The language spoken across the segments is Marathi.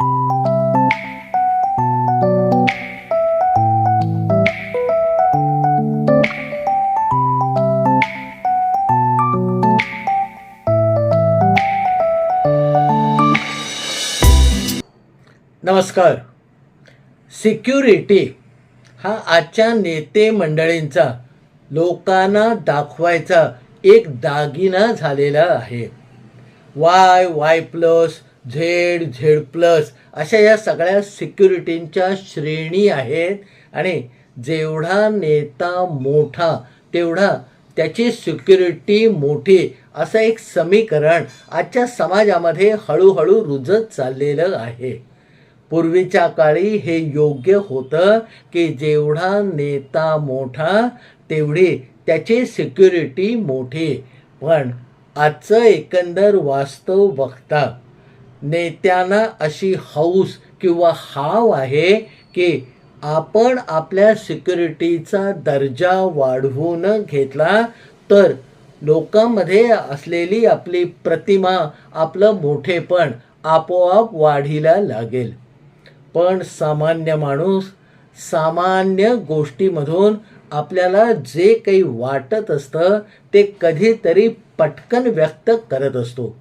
नमस्कार. सिक्युरिटी हा आजच्या नेते मंडळींचा लोकांना दाखवायचा एक दागिना झालेला आहे. Y Y plus Z Z plus अशा या सगळ्या सिक्युरिटींच्या श्रेणी आहेत आणि जेवढा नेता मोठा तेवढा त्याची सिक्युरिटी मोठी असं एक समीकरण आजच्या समाजामध्ये हळूहळू रुजत चाललेलं आहे. पूर्वीच्या काळी हे योग्य होतं की जेवढा नेता मोठा तेवढी त्याची सिक्युरिटी मोठी. पण आजचं एकंदर वास्तव बघता नेत्यांना अशी हौस किंवा हाव आहे की आपण आपल्या सिक्युरिटीचा दर्जा वाढवून घेतला तर लोकांमध्ये असलेली आपली प्रतिमा आपलं मोठेपण आपोआप वाढीला लागेल. पण सामान्य माणूस सामान्य गोष्टीमधून आपल्याला जे काही वाटत असतं ते कधीतरी पटकन व्यक्त करत असतो.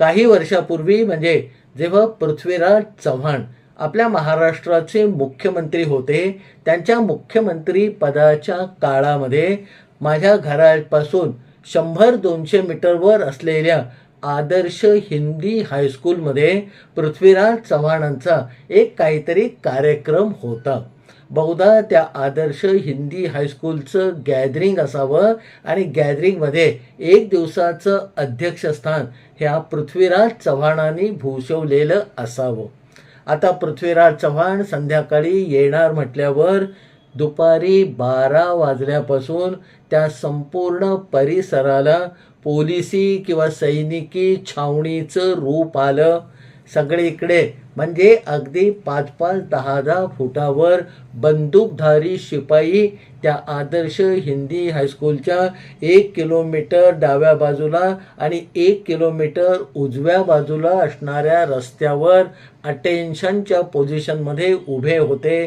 काही वर्षापूर्वी म्हणजे जेव्हा पृथ्वीराज चव्हाण आपल्या महाराष्ट्राचे मुख्यमंत्री होते त्यांच्या मुख्यमंत्री पदाच्या काळामध्ये माझ्या घरापासून शंभर दोनशे मीटरवर असलेल्या आदर्श हिंदी हायस्कूलमध्ये पृथ्वीराज चव्हाणांचा एक काहीतरी कार्यक्रम होता. बहुधा त्या आदर्श हिंदी हायस्कूलचं गॅदरिंग असावं आणि गॅदरिंगमध्ये एक दिवसाचं अध्यक्षस्थान ह्या पृथ्वीराज चव्हाणांनी भूषवलेलं असावं. आता पृथ्वीराज चव्हाण संध्याकाळी येणार म्हटल्यावर दुपारी बारा वाजल्यापासून त्या संपूर्ण परिसराला पोलिसी किंवा सैनिकी छावणीचं रूप आलं. सगळीकडे म्हणजे अगदी पाच पाच दहा दहा फुटावर बंदूकधारी शिपाई त्या आदर्श हिंदी हायस्कूलच्या एक किलोमीटर डाव्या बाजूला आणि एक किलोमीटर उजव्या बाजूला असणाऱ्या रस्त्यावर अटेन्शनच्या पोझिशनमध्ये उभे होते.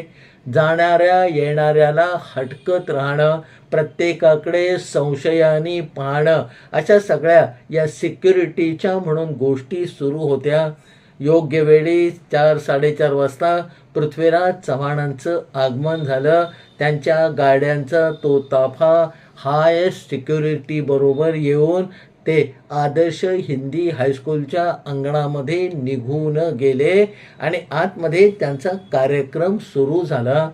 जाणाऱ्या येणाऱ्याला हटकत राहणं प्रत्येकाकडे संशयाने पाहणं अशा सगळ्या या सिक्युरिटीच्या म्हणून गोष्टी सुरू होत्या. योग्य वेळी चार साडेचार वाजता पृथ्वीराज चव्हाणांचं आगमन झालं. त्यांच्या गाड्यांचा तो ताफा हायेस्ट सिक्युरिटीबरोबर येऊन ते आदर्श हिंदी हायस्कूलच्या अंगणामध्ये निघून गेले आणि आतमध्ये त्यांचा कार्यक्रम सुरू झाला.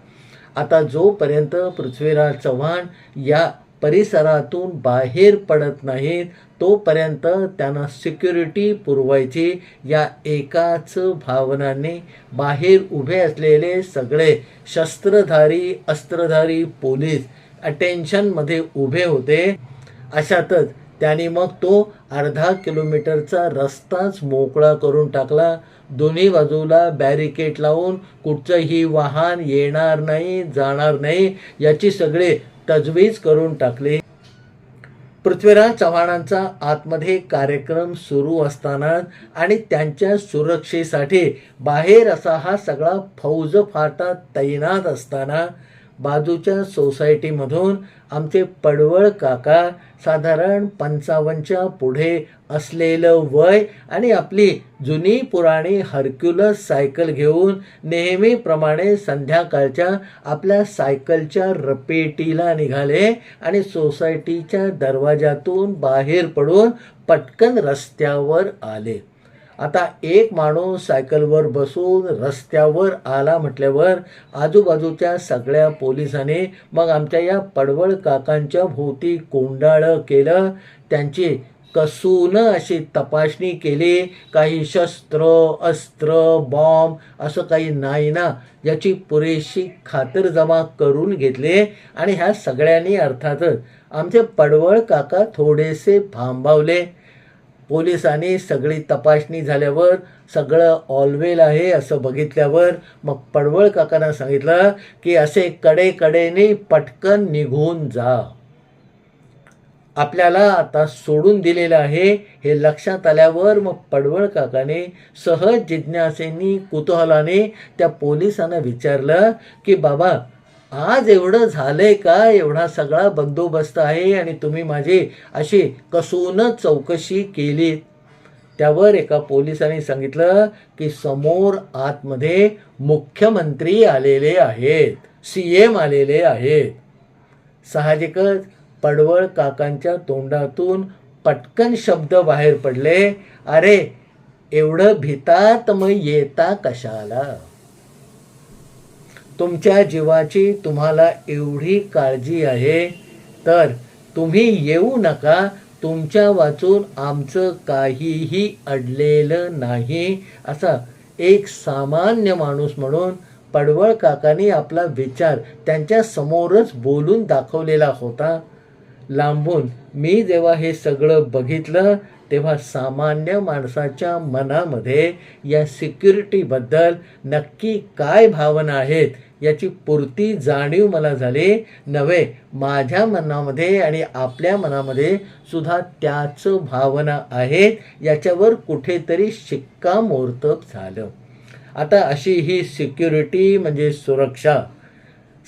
आता जोपर्यंत पृथ्वीराज चव्हाण या परिसरातून बाहेर पडत नाहीत तोपर्यंत त्यांना सिक्युरिटी पुरवायची या एकाच भावनाने बाहेर उभे असलेले सगळे शस्त्रधारी अस्त्रधारी पोलीस अटेन्शनमध्ये उभे होते. अशातच त्यांनी मग तो अर्धा किलोमीटरचा रस्ताच मोकळा करून टाकला. दोन्ही बाजूला बॅरिकेड लावून कुठचंही वाहन येणार नाही जाणार नाही याची सगळे तजवीज करून टाकले. पृथ्वीराज चव्हाणांचा आतमध्ये कार्यक्रम सुरू असताना आणि त्यांच्या सुरक्षेसाठी बाहेर असा हा सगळा फौज फाटा तैनात असताना बाजूच्या सोसायटीमधून आमचे पडवळ काका साधारण पंचावन्नच्या पुढे असलेलं वय आणि आपली जुनी पुराणी हर्क्युलस सायकल घेऊन नेहमीप्रमाणे संध्याकाळच्या आपल्या सायकलच्या रपेटीला निघाले आणि सोसायटीच्या दरवाजातून बाहेर पडून पटकन रस्त्यावर आले. आता एक माणूस सायकलवर बसून रस्त्यावर आला म्हटल्यावर आजूबाजूच्या सगळ्या पोलिसांनी मग आमच्या या पडवळ काकांच्या भोवती कोंडाळं केलं. त्यांची कसून अशी तपासणी केली काही शस्त्र अस्त्र बॉम्ब असं काही नाही ना याची पुरेशी खातरजमा करून घेतले. आणि ह्या सगळ्यांनी अर्थातच आमचे पडवळ काका थोडेसे भांबावले. पोलिसांनी सगळी तपासणी झाल्यावर सगळं ऑलवेल आहे असं बघितल्यावर मग पडवळ काकांना सांगितलं की असे कडेकडेने पटकन निघून जा. आपल्याला आता सोडून दिलेलं आहे हे लक्षात आल्यावर मग पडवळ काकाने सहज जिज्ञासेनी कुतूहलाने त्या पोलिसांना विचारलं की बाबा आज एवढं झालंय का? एवढा सगळा बंदोबस्त आहे आणि तुम्ही माझी अशी कसूनच चौकशी केली. त्यावर एका पोलिसांनी सांगितलं की समोर आतमध्ये मुख्यमंत्री आलेले आहेत सी एम आलेले आहेत. साहजिकच पडवळ काकांच्या तोंडातून पटकन शब्द बाहेर पडले. अरे एवढं भितात मग येता कशाला? तुमच्या जीवाची तुम्हाला एवढी काळजी आहे तर तुम्ही येऊ नका. तुमच्या वाचून आमचं काहीही अडलेलं नाही. असा एक सामान्य माणूस म्हणून पडवळ काकांनी आपला विचार त्यांच्या समोरच बोलून दाखवलेला होता. लांबून मी जेव्हा हे सगळं बघितलं तेव्हा सामान्य माणसाच्या मनामध्ये या सिक्युरिटीबद्दल नक्की काय भावना आहेत याची पुरती जाणीव मला झाली. नव्हे माझ्या मनामध्ये आणि आपल्या मनामध्ये सुद्धा त्याच भावना आहेत. याच्यावर कुठेतरी शिक्कामोर्तब झालं. आता अशी ही सिक्युरिटी म्हणजे सुरक्षा.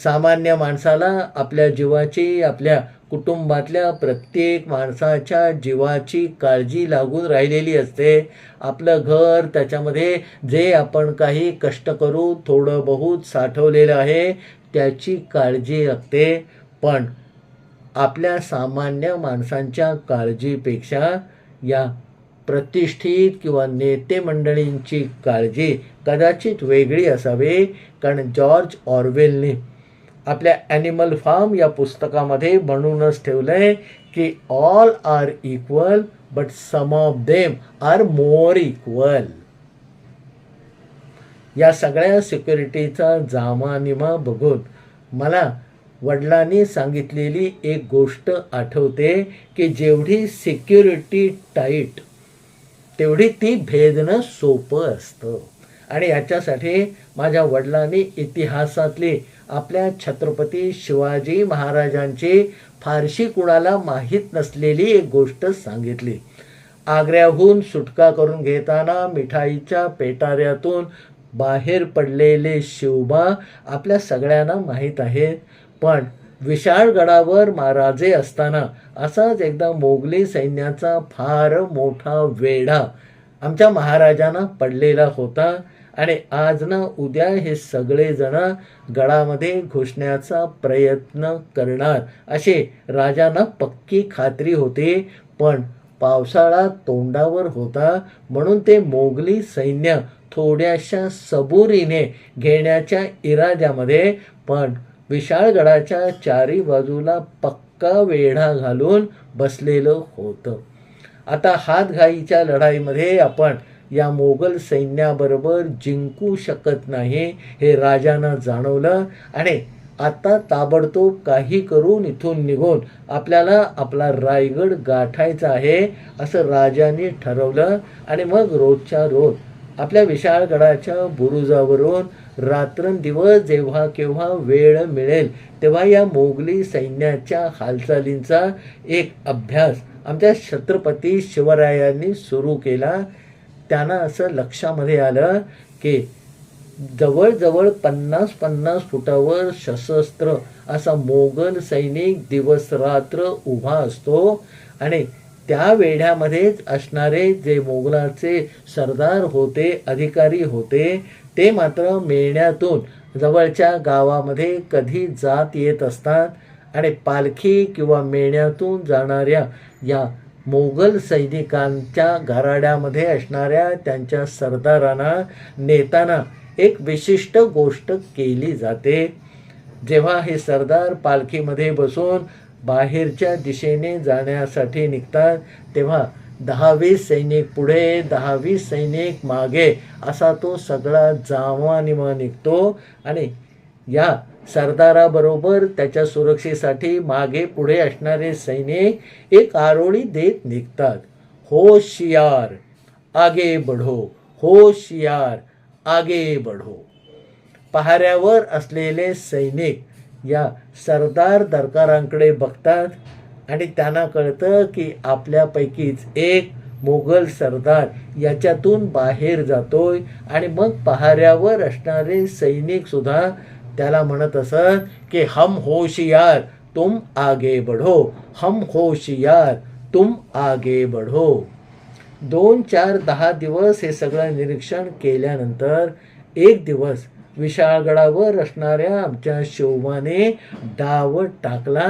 सामान्य माणसाला आपल्या जीवाची आपल्या कुटुंबातल्या प्रत्येक माणसाच्या जीवाची काळजी लागून राहिलेली असते. आपलं घर त्याच्यामध्ये जे आपण काही कष्ट करू थोडं बहुत साठवलेलं आहे त्याची काळजी लागते. पण आपल्या सामान्य माणसांच्या काळजीपेक्षा या प्रतिष्ठित किंवा नेते मंडळींची काळजी कदाचित वेगळी असावी कारण जॉर्ज ऑर्वेलने आपल्या ॲनिमल फार्म या पुस्तकामध्ये म्हणूनच ठेवलं आहे की all are equal but some of them are more equal या सगळ्या सिक्युरिटीचा जामानिमा बघून मला वडिलांनी सांगितलेली एक गोष्ट आठवते की जेवढी सिक्युरिटी टाईट तेवढी ती भेदणं सोपं असतं. आणि याच्यासाठी माझ्या वडिलांनी इतिहासातली आपल्या छत्रपती शिवाजी महाराजांची फारशी कुणाला माहीत नसलेली एक गोष्ट सांगितली. आग्र्याहून सुटका करून घेताना मिठाईच्या पेटाऱ्यातून बाहेर पडलेले शिवबा आपल्या सगळ्यांना माहीत आहेत. पण विशाळगडावर महाराजे असताना असाच एकदा मोगली सैन्याचा फार मोठा वेढा आमच्या महाराजांना पडलेला होता. आणि आज ना उद्या हे सगळेजण गडामध्ये घुसण्याचा प्रयत्न करणार. असे राजांना पक्की खात्री होती पण पावसाळा तोंडावर होता म्हणून ते मोगली सैन्य थोड्याशा सबुरीने घेण्याच्या इराद्यामध्ये पण विशाळगडाच्या चारी बाजूला पक्का वेढा घालून बसलेलं होतं. आता हातघाईच्या लढाईमध्ये आपण या मोगल सैन्याबरोबर जिंकू शकत नाही हे राजानं जाणवलं. आणि आता ताबडतोब काही करून इथून निघून आपल्याला आपला रायगड गाठायचा आहे असं राजाने ठरवलं. आणि मग रोजच्या रोज आपल्या विशाळगडाच्या बुरुजावरून रात्रंदिवस जेव्हा केव्हा वेळ मिळेल तेव्हा या मोगली सैन्याच्या हालचालींचा एक अभ्यास आमच्या छत्रपती शिवरायांनी सुरू केला. त्यांना असं लक्षामध्ये आलं की जवळजवळ पन्नास पन्नास फुटावर सशस्त्र असा मोगल सैनिक दिवस रात्र उभा असतो. आणि त्या वेढ्यामध्येच असणारे जे मोगलाचे सरदार होते अधिकारी होते ते मात्र मेळण्यातून जवळच्या गावामध्ये कधी जात येत असतात. आणि पालखी किंवा मेळण्यातून जाणाऱ्या या मोगल सैनिकांच्या घराड्यामध्ये असणाऱ्या त्यांच्या सरदारांना नेताना एक विशिष्ट गोष्ट केली जाते. जेव्हा हे सरदार पालखीमध्ये बसून बाहेरच्या दिशेने जाण्यासाठी निघतात तेव्हा दहावीस सैनिक पुढे दहावीस सैनिक मागे असा तो सगळा जामानिमा निघतो. आणि या सरदाराबरोबर त्याच्या सुरक्षेसाठी मागे पुढे असणारे सैनिक एक आरोळी देत निघतात. होशियार आगे बढो. होशियार आगे बढो. पहाऱ्यावर असलेले सैनिक या सरदार दरकारांकडे बघतात आणि त्यांना कळतं की आपल्यापैकीच एक मोगल सरदार याच्यातून बाहेर जातोय आणि मग पहाऱ्यावर असणारे सैनिकसुद्धा त्याला म्हणत असत की हम होशियार तुम आगे बढो. हम होशियार तुम आगे बढो. दोन चार दहा दिवस हे सगळं निरीक्षण केल्यानंतर एक दिवस विशाळगडावर असणाऱ्या आमच्या शिवमाने डाव टाकला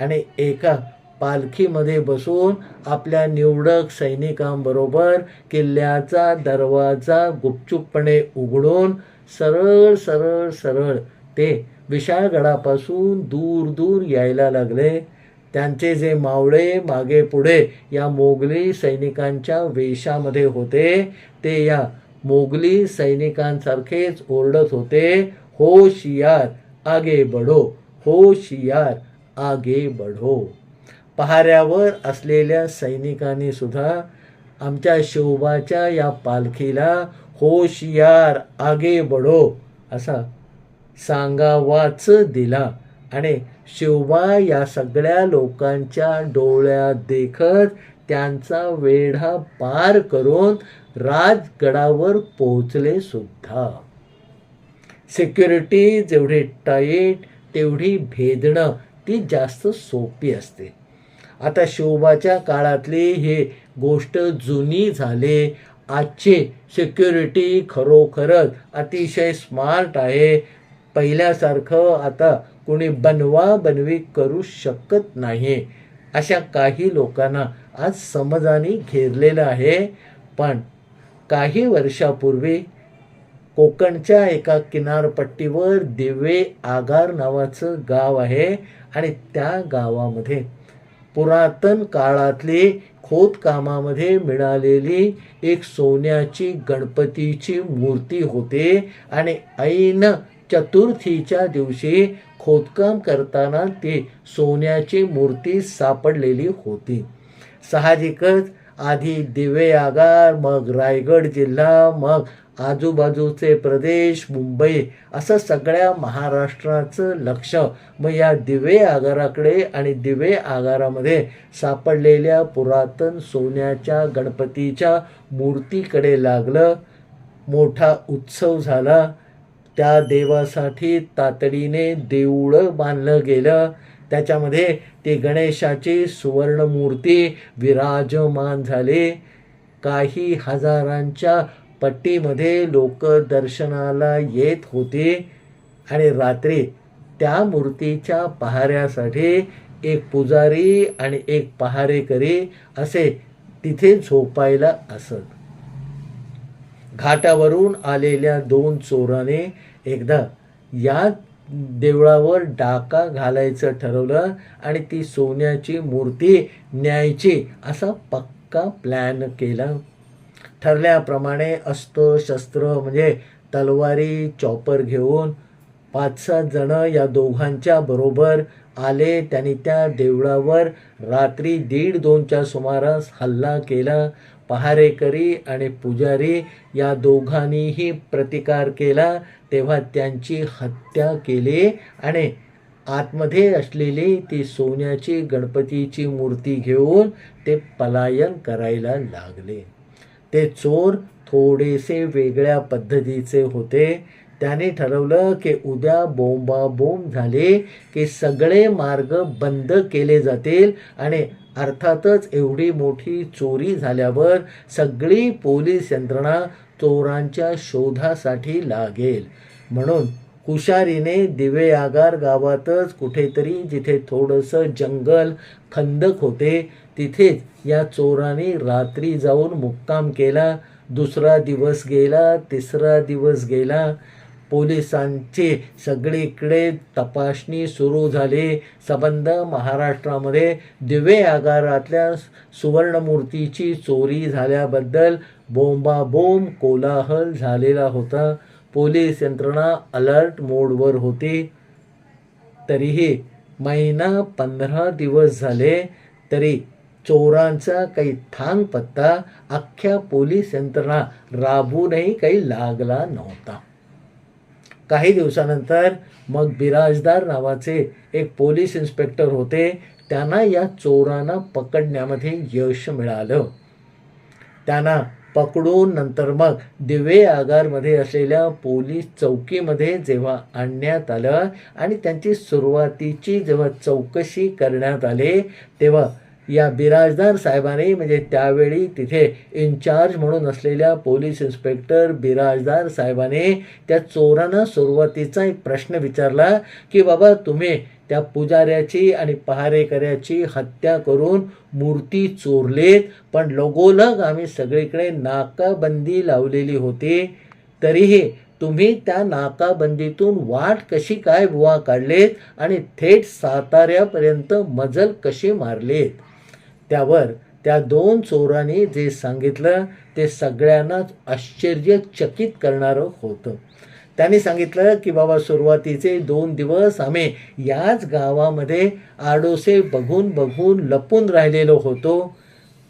आणि एका पालखीमध्ये बसून आपल्या निवडक सैनिकांबरोबर किल्ल्याचा दरवाजा गुपचूपपणे उघडून सरळ सरळ सरळ ते विशाळगडापासून दूर दूर यायला लागले. त्यांचे जे मावळे मागे पुढे या मोगली सैनिकांच्या वेशामध्ये होते ते या मोगली सैनिकांसारखेच ओरडत होते होशियार आगे बढो होशियार आगे बढो. पहाऱ्यावर असलेल्या सैनिकांनी सुद्धा आमच्या शिवबाच्या या पालखीला होशियार आगे बढो असा सांगावाच दिला. आणि शिवबा या सगळ्या लोकांच्या डोळ्यात देखत त्यांचा वेढा पार करून राजगडावर पोहोचले सुद्धा. सिक्युरिटी जेवढी टाईट तेवढी भेदणं ती जास्त सोपी असते. आता शिवबाच्या काळातली हे गोष्ट जुनी झाले. आजची सिक्युरिटी खरोखरच अतिशय स्मार्ट आहे. पहिल्यासारखं आता कोणी बनवा बनवी करू शकत नाही. अशा काही लोकांना आज समजाने घेरलेलं आहे. पण काही वर्षापूर्वी कोकणच्या एका किनारपट्टीवर दिवे आगार नावाचं गाव आहे आणि त्या गावामध्ये पुरातन काळातली खोदकामामध्ये मिळालेली एक सोन्याची गणपतीची मूर्ती होते आणि ऐन चतुर्थीच्या दिवशी खोदकाम करताना ती सोन्याची मूर्ती सापडलेली होती. साहजिकच आधी दिवे आगार मग रायगड जिल्हा मग आजूबाजूचे प्रदेश मुंबई असं सगळ्या महाराष्ट्राचं लक्ष. मग या दिवे आगाराकडे आणि दिवे आगारामध्ये सापडलेल्या पुरातन सोन्याच्या गणपतीच्या मूर्तीकडे लागलं. मोठा उत्सव झाला. त्या देवासाठी तातडीने देऊळं बांधलं गेलं. त्याच्यामध्ये ती गणेशाची सुवर्णमूर्ती विराजमान झाली. काही हजारांच्या पट्टीमध्ये लोक दर्शनाला येत होते आणि रात्री त्या मूर्तीच्या पहाऱ्यासाठी एक पुजारी आणि एक पहारेकरी असे तिथे झोपायला असत. घाटावरून आलेल्या दोन चोराने एकदा या देवळावर डाका घालायचं ठरवलं आणि ती सोन्याची मूर्ती न्यायची असा पक्का प्लॅन केला. ठरल्याप्रमाणे अस्त्र शस्त्र म्हणजे तलवारी चॉपर घेऊन पाच सात जणं या दोघांच्या बरोबर आले. त्यांनी त्या देवळावर रात्री दीड दोनच्या सुमारास हल्ला केला. पहारेकरी आणि पुजारी या दोघांनीही प्रतिकार केला. तेव्हा त्यांची हत्या केली आणि आतमध्ये असलेली ती सोन्याची गणपतीची मूर्ती घेऊन ते पलायन करायला लागले. ते चोर थोडेसे वेगळ्या पद्धतीचे होते. त्याने ठरवलं की उद्या बोंबाबोंब झाले की सगळे मार्ग बंद केले जातील आणि अर्थातच एवढी मोठी चोरी झाल्यावर सगळी पोलीस यंत्रणा चोरांच्या शोधासाठी लागेल. म्हणून कुशारीने दिवे आगार गावातच कुठेतरी जिथे थोडंसं जंगल खंदक होते तिथेच या चोराने रात्री जाऊन मुक्काम केला दुसरा दिवस गेला तिसरा दिवस गेला पोलिसांचे सगळीकडे तपासणी सुरू झाली. संबंध महाराष्ट्रामध्ये दिवे आगारातल्या सुवर्णमूर्तीची चोरी झाल्याबद्दल बोंबाबोंब कोलाहल झालेला होता. पोलीस यंत्रणा अलर्ट मोडवर होती. तरीही महिना पंधरा दिवस झाले तरी चोरांचा काही थांग पत्ता अख्ख्या पोलीस यंत्रणा राबूनही काही लागला नव्हता. काही दिवसानंतर मग बिराजदार नावाचे एक पोलीस इन्स्पेक्टर होते. त्यांना या चोरांना पकडण्यामध्ये यश मिळालं. त्यांना पकडून नंतर मग दिवे आगारमध्ये असलेल्या पोलीस चौकीमध्ये जेव्हा आणण्यात आलं आणि त्यांची सुरुवातीची जेव्हा चौकशी करण्यात आली तेव्हा या बिराजदार साहेबांनी म्हणजे त्यावेळी तिथे इन्चार्ज म्हणून असलेल्या पोलीस इन्स्पेक्टर बिराजदार साहेबाने त्या चोरांना सुरुवातीचा एक प्रश्न विचारला की बाबा तुम्ही त्या पुजाऱ्याची आणि पहारेकऱ्याची हत्या करून मूर्ती चोरलेत पण लगोलग आम्ही सगळीकडे नाकाबंदी लावलेली होती. तरीही तुम्ही त्या नाकाबंदीतून वाट कशी काय बुवा काढलेत आणि थेट साताऱ्यापर्यंत मजल कशी मारलेत? त्यावर त्या दोन चोरांनी जे सांगितलं ते सगळ्यांनाच आश्चर्यचकित करणारं होतं. त्यांनी सांगितलं की बाबा सुरुवातीचे दोन दिवस आम्ही याच गावामध्ये आडोसे बघून बघून लपून राहिलेलो होतो.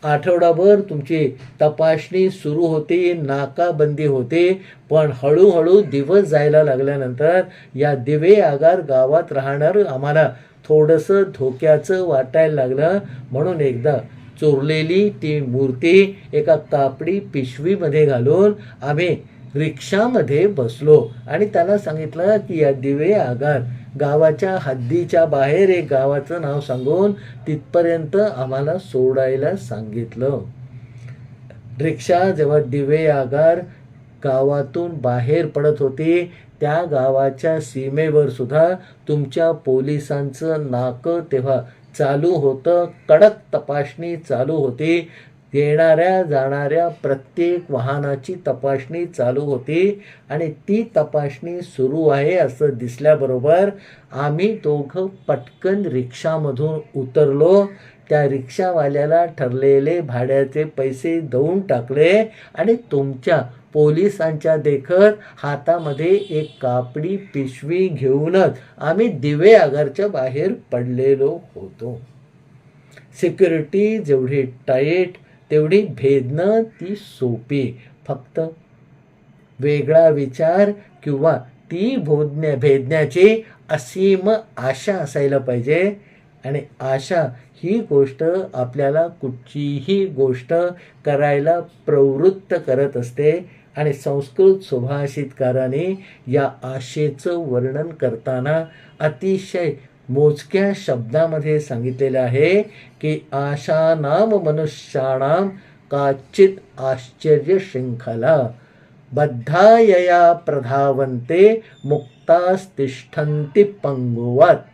आठवडाभर तुमची तपासणी सुरू होती नाकाबंदी होती पण हळूहळू दिवस जायला लागल्यानंतर या दिवे आगार गावात राहणारं आम्हाला थोडंसं धोक्याचं वाटायला लागलं. म्हणून एकदा चोरलेली ती मूर्ती एका कापडी पिशवीमध्ये घालून आम्ही रिक्षामध्ये बसलो आणि त्याला सांगितलं की या दिवे आगार गावाच्या हद्दीच्या बाहेर एक गावाचं नाव सांगून तिथपर्यंत आम्हाला सोडायला सांगितलं. रिक्षा जेव्हा दिवे आगार गावातून बाहेर पडत होती त्या गावाच्या सीमेवर सुद्धा तुमच्या पोलिसांचं नाकं तेव्हा चालू होतं. कडक तपासणी चालू होती. येणाऱ्या जाणाऱ्या प्रत्येक वाहनाची तपासणी चालू होती आणि ती तपासणी सुरू आहे असं दिसल्याबरोबर आम्ही दोघं पटकन रिक्षामधून उतरलो. त्या रिक्षावाल्याला ठरलेले भाड्याचे पैसे देऊन टाकले आणि तुमच्या पोलिसांच्या देखत हातामध्ये एक कापडी पिशवी घेऊनच आम्ही दिवे आगारच्या बाहेर पडलेलो होतो. सिक्युरिटी जेवढी टाईट तेवढी भेदणं ती सोपी. फक्त वेगळा विचार किंवा ती भोदण्या भेदण्याची असीम आशा असायला पाहिजे. आणि आशा ही गोष्ट आपल्याला कुठचीही गोष्ट करायला प्रवृत्त करत असते आणि संस्कृत सुभाषितकाराने या आशेचं वर्णन करताना अतिशय मोजक्या शब्दामध्ये सांगितलेलं आहे की आशा नाम मनुष्याणाम काचित आश्चर्य शृंखला बद्धायया प्रधावन्ते मुक्तास्तिष्ठन्ति पंगुवत।